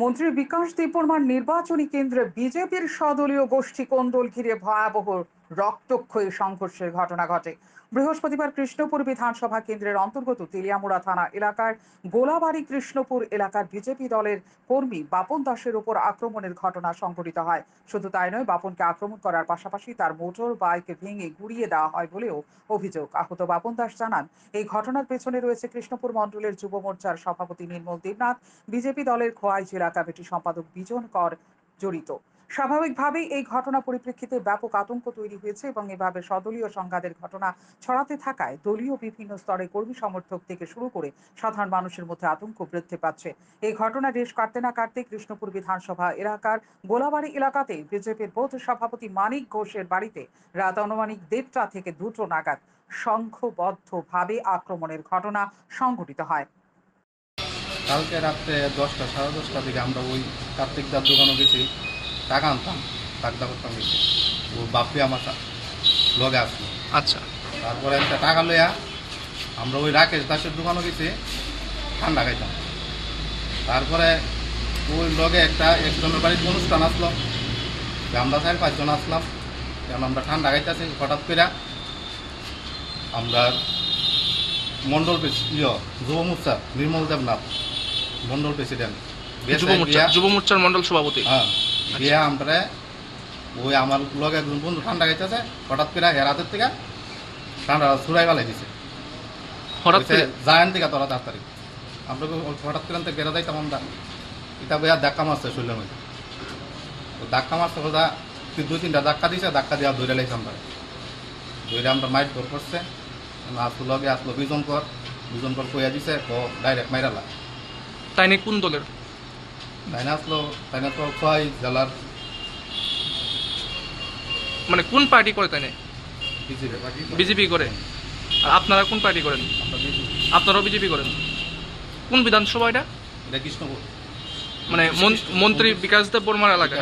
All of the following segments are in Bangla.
মন্ত্রী বিকাশ দেববর্মার নির্বাচনী কেন্দ্রে বিজেপির সদলীয় গোষ্ঠী কোন্দল ঘিরে ভয়াবহ রক্তক্ষয়ী সংঘর্ষের ঘটনা ঘটে। বৃহস্পতিবার কৃষ্ণপুর বিধানসভা কেন্দ্রের অন্তর্গত তেলিয়ামুড়া থানা এলাকার গোলাবাড়ি কৃষ্ণপুর এলাকার বিজেপি দলের কর্মী বাপন দাসের উপর আক্রমণের ঘটনা সংঘটিত হয়। শুধু তাই নয়, বাপনকে আক্রমণ করার পাশাপাশি তার মোটর, বাইক ভেঙে গুড়িয়ে দেওয়া হয় বলেও অভিযোগ। আহত বাপন দাস জানান, এই ঘটনার পেছনে রয়েছে কৃষ্ণপুর মণ্ডলের যুব মোর্চার সভাপতি নির্মল দেবনাথ। বিজেপি দলের খোয়াই জেলা কমিটি সম্পাদক বিজন কর জড়িত। স্বাভাবিকভাবেই এই ঘটনা পরিপ্রেক্ষিতে ব্যাপক আতঙ্ক তৈরি হয়েছে এবং এভাবে সদলীয় সংঘাতের ঘটনা ছড়াতে থাকায় দলীয় বিভিন্ন স্তরে কর্মী সমর্থক থেকে শুরু করে সাধারণ মানুষের মধ্যে আতঙ্ক বৃদ্ধি পাচ্ছে। এই ঘটনা রেশ কাটতে না কাটতে কৃষ্ণপুর বিধানসভা এলাকার গোলাবাড়ি এলাকাতে বিজেপির বোধ সভাপতি মানিক ঘোষের বাড়িতে রাত আনুমানিক দেড়টা থেকে দুটো নাগাদ সংঘবদ্ধভাবে আক্রমণের ঘটনা সংঘটিত হয়। কালকে রাত্রে দশটা, সাড়ে দশটা থেকে আমরা ওই কার্তিক দার দোকানে গেছি। টাকা আনতাম টাকা করতাম ও বাপি আমার লগে আসলো। আচ্ছা। তারপরে একটা টাকা লইয়া আমরা ওই রাকেশ দাসের দোকানে গেছি ঠান্ডা খাইতাম। তারপরে ওই লগে একটা একজনের বাড়ির অনুষ্ঠান আসলো। আমরা চার পাঁচজন আসলাম কারণ আমরা ঠান্ডা খাইতেছি। হঠাৎ করে আমরা মন্ডল ইয়ে যুব মোর্চা নির্মল দেবনাথ মন্ডল প্রেসিডেন্ট। যুব মোর্চা যুব মোর্চার মন্ডল সভাপতি। হ্যাঁ। দিয়ে আমরা ওই আমার লগে একজন বন্ধু ঠান্ডা খাইতেছে হঠাৎ করে হেরাতের থেকে ঠান্ডা ছুড়াই ফেলাই দিছে। হঠাৎ জায়ান থেকে তোরা তাড়াতাড়ি। আমরা হঠাৎ করে তো বেড়া যাইতাম আমরা। এটা বইয়া ধাক্কা মারছে শরীরের মধ্যে। ধাক্কা মারছে তুই দুই তিনটা ধাক্কা দিছে ধাক্কা দিয়া ধরে লাইছে আমরা। ধরে আমরা মাইট কর করছে। আসলো লগে আসলো বিজন কর বিজন কর কইয়া দিছে ডাইরেক্ট মাইরালা তাই কোন দলের? জেলার মানে কোন পার্টি করে তাই বিজেপি করে। আর আপনারা কোন পার্টি করেন? আপনারাও বিজেপি করেন। কোন বিধানসভা এটা? কৃষ্ণপুর। মানে মন্ত্রী বিকাশ দেব বর্মার এলাকা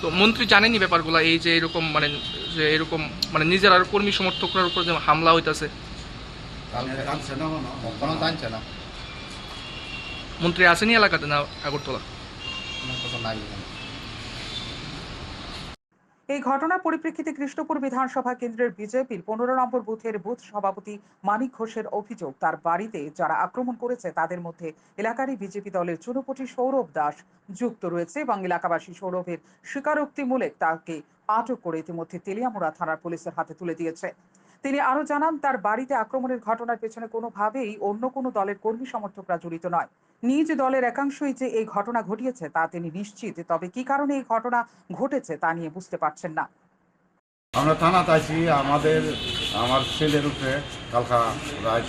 তো মন্ত্রী জানেনি ব্যাপারগুলো এই যে এরকম মানে যে এরকম মানে নিজের আর কর্মী সমর্থকরার উপর যে হামলা হইতাছে। জানছে না। মন্ত্রী আসেনি এলাকাতে না আগরতলা। এই ঘটনার পরিপ্রেক্ষিতে কৃষ্ণপুর বিধানসভা কেন্দ্রের বিজেপির পনেরো নম্বর বুথের বুথ সভাপতি মানিক ঘোষের অভিযোগ তার বাড়িতে যারা আক্রমণ করেছে তাদের মধ্যে এলাকারই বিজেপি দলের চুনোপটি সৌরভ দাস যুক্ত রয়েছে এবং এলাকাবাসী সৌরভের স্বীকারোক্তিমূলক তাকে আটক করে ইতিমধ্যে তেলিয়ামুড়া থানার পুলিশের হাতে তুলে দিয়েছে তিনি আরও জানান তার বাড়িতে আক্রমণের ঘটনার পেছনে কোনোভাবেই অন্য কোনো দলের কর্মী সমর্থকরা জড়িত নয়। নিজ দলের একাংশই যে এই ঘটনা ঘটিয়েছে তা তিনি নিশ্চিত তবে কি কারণে এই ঘটনা ঘটেছে তা নিয়ে বুঝতে পারছেন না। আমরা থানাতে আছি আমাদের আমার ছেলের উপরে কালকা রাত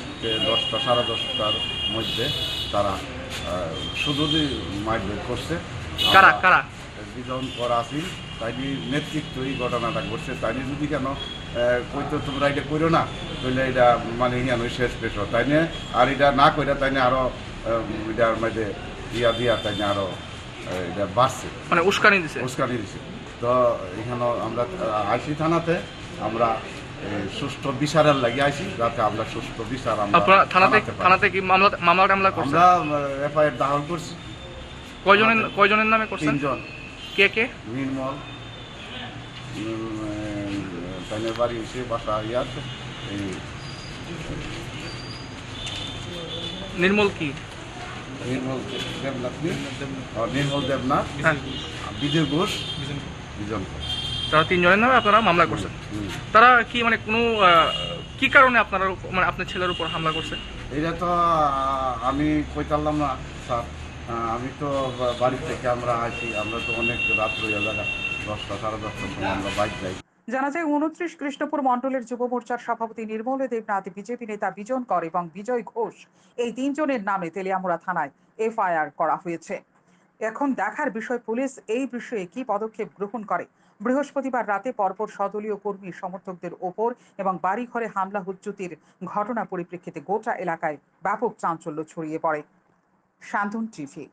দশটা সাড়ে দশটার মধ্যে তারা আহ, শুধু মারধর করছে কারা কারা? দুজন পর আছি তাই নেতৃত্ব এই ঘটনাটা ঘটছে। তাই যদি কেন কইতো তোমরা এটা করো না তাহলে এটা মানে ইয়ান শেষ পেশ তাই নিয়ে আর এটা না করে তাই নিয়ে আরও এটার মধ্যে ইয়া দিয়া তাই নিয়ে আরও এটা বাড়ছে। মানে উস্কানি দিছে। উস্কানি দিছে। তো এখানে আমরা আইসি থানাতে আমরা সুষ্ঠু বিচারের লাগি আইসি যাতে আমরা সুষ্ঠু বিচার আমরা থানাতে থানাতে কি মামলা মামলা টামলা করছে আমরা এফআইআর দাখিল করছি। কয়জনের কয়জনের নামে করছেন? তিনজন। কে কে? নির্মল বাড়ি এসে বাসা নির্মল কি নির্মল দেবনাথ নির্মল দেবনাথ বিজয় ঘোষ বিজন ঘোষ। তারা তিনজনের নামে আপনারা মামলা করছেন? তারা কি মানে কোনো কি কারণে আপনার মানে আপনার ছেলের উপর হামলা করছে? এটা তো আমি কইতারলাম না স্যার। আমি তো বাড়ি থেকে আমরা আসি, আমরা তো অনেক রাত হয়ে জায়গা দশটা, সাড়ে দশটার সময় আমরা বাইক যাই জানা যায় উনত্রিশ কৃষ্ণপুর মণ্ডলের যুব মোর্চার সভাপতি নির্মল দেবনাথ বিজেপি নেতা বিজন কর এবং বিজয় ঘোষ এই তিনজনের নামে তেলিয়ামুড়া থানায় এফআইআর করা হয়েছে। এখন দেখার বিষয় পুলিশ এই বিষয়ে কি পদক্ষেপ গ্রহণ করে? বৃহস্পতিবার রাতে পরপর সদলীয় কর্মী সমর্থকদের ওপর এবং বাড়িঘরে হামলা হুজ্জুতির ঘটনা পরিপ্রেক্ষিতে গোটা এলাকায় ব্যাপক চাঞ্চল্য ছড়িয়ে পড়ে। শান্তন টিভি